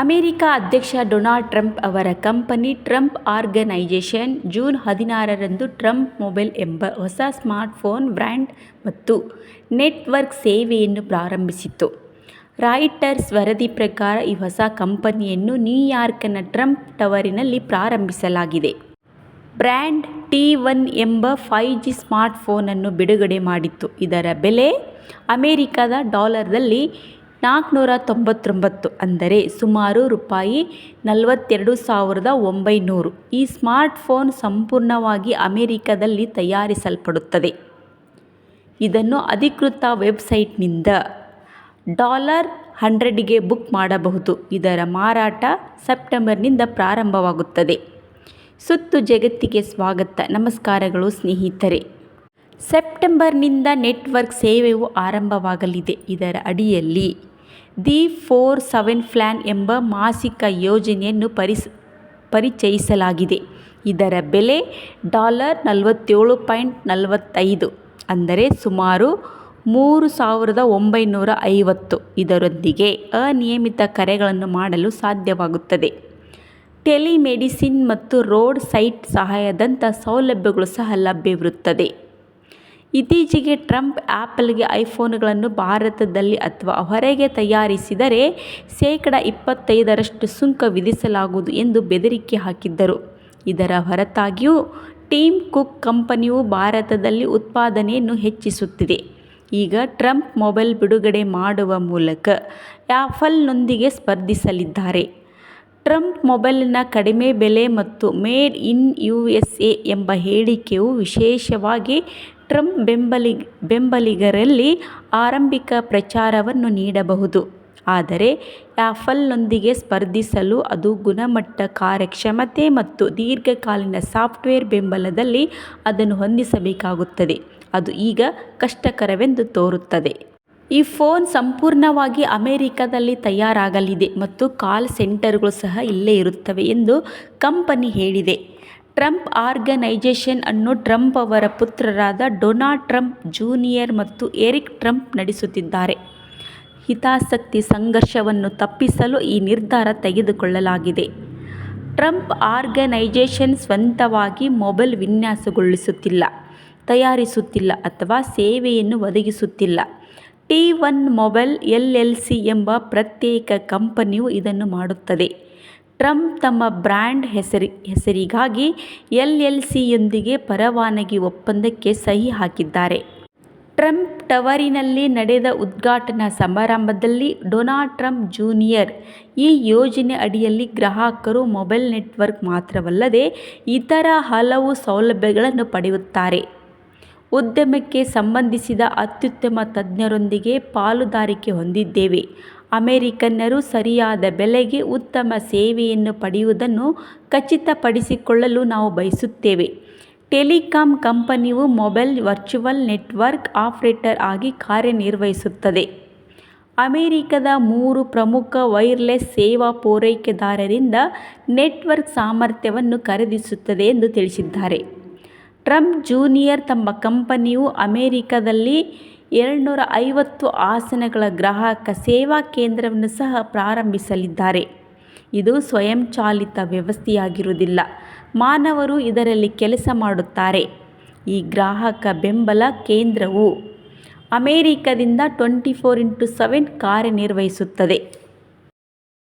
America ಅಧ್ಯಕ್ಷ Donald Trump ಅವರ company Trump Organization June ಹದಿನಾರರಂದು ಟ್ರಂಪ್ ಮೊಬೈಲ್ ಎಂಬ ಹೊಸ ಸ್ಮಾರ್ಟ್ಫೋನ್ ಬ್ರ್ಯಾಂಡ್ ಮತ್ತು ನೆಟ್ವರ್ಕ್ ಸೇವೆಯನ್ನು ಪ್ರಾರಂಭಿಸಿತು. ರಾಯಿಟರ್ಸ್ ವರದಿ ಪ್ರಕಾರ ಈ ಹೊಸ ಕಂಪನಿಯನ್ನು ನ್ಯೂಯಾರ್ಕ್ನ ಟ್ರಂಪ್ ಟವರಿನಲ್ಲಿ ಪ್ರಾರಂಭಿಸಲಾಗಿದೆ. ಬ್ರ್ಯಾಂಡ್ ಟಿ ಒನ್ ಎಂಬ ಫೈವ್ ಜಿ ಸ್ಮಾರ್ಟ್ಫೋನನ್ನು ಬಿಡುಗಡೆ ಮಾಡಿತ್ತು ಇದರ ಬೆಲೆ ಅಮೆರಿಕದ ಡಾಲರ್ನಲ್ಲಿ ನಾಲ್ಕುನೂರ ತೊಂಬತ್ತೊಂಬತ್ತು ಅಂದರೆ ಸುಮಾರು ರೂಪಾಯಿ ನಲವತ್ತೆರಡು ಸಾವಿರದ ಒಂಬೈನೂರು. ಈ ಸ್ಮಾರ್ಟ್ಫೋನ್ ಸಂಪೂರ್ಣವಾಗಿ ಅಮೆರಿಕದಲ್ಲಿ ತಯಾರಿಸಲ್ಪಡುತ್ತದೆ. ಇದನ್ನು ಅಧಿಕೃತ ವೆಬ್ಸೈಟ್ನಿಂದ ಡಾಲರ್ ಹಂಡ್ರೆಡ್ಗೆ ಬುಕ್ ಮಾಡಬಹುದು. ಇದರ ಮಾರಾಟ ಸೆಪ್ಟೆಂಬರ್ನಿಂದ ಪ್ರಾರಂಭವಾಗುತ್ತದೆ. ಸುತ್ತು ಜಗತ್ತಿಗೆ ಸ್ವಾಗತ. ನಮಸ್ಕಾರಗಳು ಸ್ನೇಹಿತರೆ. ಸೆಪ್ಟೆಂಬರ್ನಿಂದ ನೆಟ್ವರ್ಕ್ ಸೇವೆಯು ಆರಂಭವಾಗಲಿದೆ. ಇದರ ಅಡಿಯಲ್ಲಿ ದಿ ಫೋರ್ ಸೆವೆನ್ ಫ್ಲ್ಯಾನ್ ಎಂಬ ಮಾಸಿಕ ಯೋಜನೆಯನ್ನು ಪರಿಚಯಿಸಲಾಗಿದೆ. ಇದರ ಬೆಲೆ ಡಾಲರ್ ನಲವತ್ತೇಳು ಪಾಯಿಂಟ್ ನಲವತ್ತೈದು ಅಂದರೆ ಸುಮಾರು ಮೂರು ಸಾವಿರದ ಒಂಬೈನೂರ ಐವತ್ತು. ಇದರೊಂದಿಗೆ ಅನಿಯಮಿತ ಕರೆಗಳನ್ನು ಮಾಡಲು ಸಾಧ್ಯವಾಗುತ್ತದೆ. ಟೆಲಿಮೆಡಿಸಿನ್ ಮತ್ತು ರೋಡ್ ಸೈಟ್ ಸಹಾಯದಂಥ ಸೌಲಭ್ಯಗಳು ಸಹ ಲಭ್ಯವಿರುತ್ತದೆ. ಇತ್ತೀಚೆಗೆ ಟ್ರಂಪ್ ಆ್ಯಪಲ್ಗೆ ಐಫೋನ್ಗಳನ್ನು ಭಾರತದಲ್ಲಿ ಅಥವಾ ಹೊರಗೆ ತಯಾರಿಸಿದರೆ ಶೇಕಡ ಇಪ್ಪತ್ತೈದರಷ್ಟು ಸುಂಕ ವಿಧಿಸಲಾಗುವುದು ಎಂದು ಬೆದರಿಕೆ ಹಾಕಿದ್ದರು. ಇದರ ಹೊರತಾಗಿಯೂ ಟೀಮ್ ಕುಕ್ ಕಂಪನಿಯು ಭಾರತದಲ್ಲಿ ಉತ್ಪಾದನೆಯನ್ನು ಹೆಚ್ಚಿಸುತ್ತಿದೆ. ಈಗ ಟ್ರಂಪ್ ಮೊಬೈಲ್ ಬಿಡುಗಡೆ ಮಾಡುವ ಮೂಲಕ ಆಫಲ್ನೊಂದಿಗೆ ಸ್ಪರ್ಧಿಸಲಿದ್ದಾರೆ. ಟ್ರಂಪ್ ಮೊಬೈಲ್ನ ಕಡಿಮೆ ಬೆಲೆ ಮತ್ತು made in U S A ಎಂಬ ಹೇಳಿಕೆಯು ವಿಶೇಷವಾಗಿ ಟ್ರಂಪ್ ಬೆಂಬಲಿಗರಲ್ಲಿ ಆರಂಭಿಕ ಪ್ರಚಾರವನ್ನು ನೀಡಬಹುದು. ಆದರೆ ಆಫಲ್ನೊಂದಿಗೆ ಸ್ಪರ್ಧಿಸಲು ಅದು ಗುಣಮಟ್ಟ, ಕಾರ್ಯಕ್ಷಮತೆ ಮತ್ತು ದೀರ್ಘಕಾಲೀನ ಸಾಫ್ಟ್ವೇರ್ ಬೆಂಬಲದಲ್ಲಿ ಅದನ್ನು ಹೊಂದಿಸಬೇಕಾಗುತ್ತದೆ. ಅದು ಈಗ ಕಷ್ಟಕರವೆಂದು ತೋರುತ್ತದೆ. ಈ ಫೋನ್ ಸಂಪೂರ್ಣವಾಗಿ ಅಮೆರಿಕದಲ್ಲಿ ತಯಾರಾಗಲಿದೆ ಮತ್ತು ಕಾಲ್ ಸೆಂಟರ್ಗಳು ಸಹ ಇಲ್ಲೇ ಇರುತ್ತವೆ ಎಂದು ಕಂಪನಿ ಹೇಳಿದೆ. ಟ್ರಂಪ್ ಆರ್ಗನೈಜೇಷನ್ ಅನ್ನು ಟ್ರಂಪ್ ಅವರ ಪುತ್ರರಾದ ಡೊನಾಲ್ಡ್ ಟ್ರಂಪ್ ಜೂನಿಯರ್ ಮತ್ತು ಎರಿಕ್ ಟ್ರಂಪ್ ನಡೆಸುತ್ತಿದ್ದಾರೆ. ಹಿತಾಸಕ್ತಿ ಸಂಘರ್ಷವನ್ನು ತಪ್ಪಿಸಲು ಈ ನಿರ್ಧಾರ ತೆಗೆದುಕೊಳ್ಳಲಾಗಿದೆ. ಟ್ರಂಪ್ ಆರ್ಗನೈಜೇಷನ್ ಸ್ವಂತವಾಗಿ ಮೊಬೈಲ್ ವಿನ್ಯಾಸಗೊಳಿಸುತ್ತಿಲ್ಲ, ತಯಾರಿಸುತ್ತಿಲ್ಲ ಅಥವಾ ಸೇವೆಯನ್ನು ಒದಗಿಸುತ್ತಿಲ್ಲ. T one mobile L L C ಎಂಬ ಪ್ರತ್ಯೇಕ ಕಂಪನಿಯು ಇದನ್ನು ಮಾಡುತ್ತದೆ. ಟ್ರಂಪ್ ತಮ್ಮ ಬ್ರ್ಯಾಂಡ್ ಹೆಸರಿ, ಹೆಸರಿಗಾಗಿ ಎಲ್ಎಲ್ಸಿಯೊಂದಿಗೆ ಪರವಾನಗಿ ಒಪ್ಪಂದಕ್ಕೆ ಸಹಿ ಹಾಕಿದ್ದಾರೆ. ಟ್ರಂಪ್ ಟವರಿನಲ್ಲಿ ನಡೆದ ಉದ್ಘಾಟನಾ ಸಮಾರಂಭದಲ್ಲಿ ಡೊನಾಲ್ಡ್ ಟ್ರಂಪ್ ಜೂನಿಯರ್ ಈ ಯೋಜನೆ ಅಡಿಯಲ್ಲಿ ಗ್ರಾಹಕರು ಮೊಬೈಲ್ ನೆಟ್ವರ್ಕ್ ಮಾತ್ರವಲ್ಲದೆ ಇತರ ಹಲವು ಸೌಲಭ್ಯಗಳನ್ನು ಪಡೆಯುತ್ತಾರೆ. ಉದ್ಯಮಕ್ಕೆ ಸಂಬಂಧಿಸಿದ ಅತ್ಯುತ್ತಮ ತಜ್ಞರೊಂದಿಗೆ ಪಾಲುದಾರಿಕೆ ಹೊಂದಿದ್ದೇವೆ. ಅಮೆರಿಕನ್ನರು ಸರಿಯಾದ ಬೆಲೆಗೆ ಉತ್ತಮ ಸೇವೆಯನ್ನು ಪಡೆಯುವುದನ್ನು ಖಚಿತಪಡಿಸಿಕೊಳ್ಳಲು ನಾವು ಬಯಸುತ್ತೇವೆ. ಟೆಲಿಕಾಂ ಕಂಪನಿಯು ಮೊಬೈಲ್ ವರ್ಚುವಲ್ ನೆಟ್ವರ್ಕ್ ಆಪರೇಟರ್ ಆಗಿ ಕಾರ್ಯನಿರ್ವಹಿಸುತ್ತದೆ. ಅಮೆರಿಕದ ಮೂರು ಪ್ರಮುಖ ವೈರ್ಲೆಸ್ ಸೇವಾ ಪೂರೈಕೆದಾರರಿಂದ ನೆಟ್ವರ್ಕ್ ಸಾಮರ್ಥ್ಯವನ್ನು ಖರೀದಿಸುತ್ತದೆ ಎಂದು ತಿಳಿಸಿದ್ದಾರೆ. ಟ್ರಂಪ್ ಜೂನಿಯರ್ ತಮ್ಮ ಕಂಪನಿಯು ಅಮೆರಿಕದಲ್ಲಿ ಎರಡುನೂರ ಐವತ್ತು ಆಸನಗಳ ಗ್ರಾಹಕ ಸೇವಾ ಕೇಂದ್ರವನ್ನು ಸಹ ಪ್ರಾರಂಭಿಸಲಿದ್ದಾರೆ. ಇದು ಸ್ವಯಂಚಾಲಿತ ವ್ಯವಸ್ಥೆಯಾಗಿರುವುದಿಲ್ಲ, ಮಾನವರು ಇದರಲ್ಲಿ ಕೆಲಸ ಮಾಡುತ್ತಾರೆ. ಈ ಗ್ರಾಹಕ ಬೆಂಬಲ ಕೇಂದ್ರವು ಅಮೇರಿಕದಿಂದ ಟ್ವೆಂಟಿ ಫೋರ್ ಇಂಟು ಸೆವೆನ್ ಕಾರ್ಯನಿರ್ವಹಿಸುತ್ತದೆ.